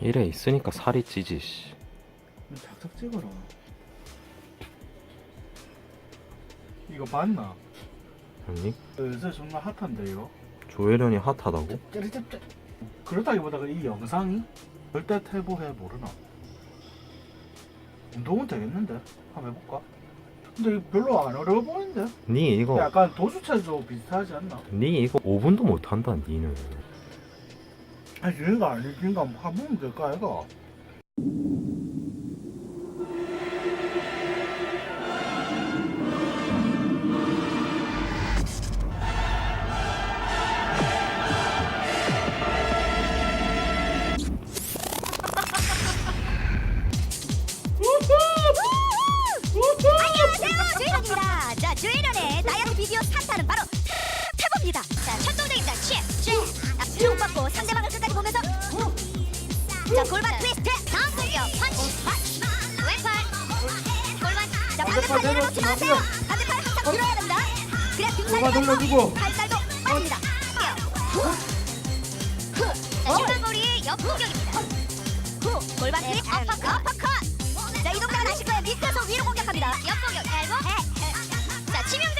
이래 있으니까 살이 찌지 씨. 착착 찍어라. 이거 봤나? 아니 요새 정말 핫한데 이거. 조혜련이 핫하다고? 그렇다기보다 이 영상이 절대 태보해 모르나. 운동은 되겠는데? 한번 해볼까? 근데 이거 별로 안 어려워 보이는데? 니 이거 약간 도수체조 비슷하지 않나? 니 이거 5분도 못 한다 니는. 아니 얘가 아니니까 한번 될까 얘가? 안녕하세요 주인원입니다! 자 주인원의 다이어트 비디오 산타 상대방을 끝까지 보면서. 자 골반 트위스트. 다음 돌격 펀치. 펀치 왼팔. 골반. 자 반대팔 내려놓지 마세요. 반대팔 항상 들어야 됩니다. 그래야 골반 등살이 돌려주고. 발살도 빠집니다. 자 슈퍼볼이 옆공격입니다. 후 골반 트윗 어퍼컷 어퍼컷. 자, 이 동작은 아실 거예요. 밑에서 위로 공격합니다. 옆공격, 엘보. 자, 치명적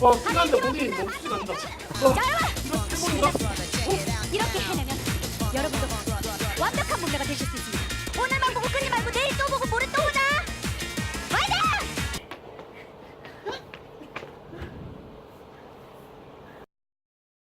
와 피난데 공이 멈추지가 않는다 와 이거 해보인가? 이렇게 해내면 여러분도 완벽한 몸매가 되실 수 있습니다.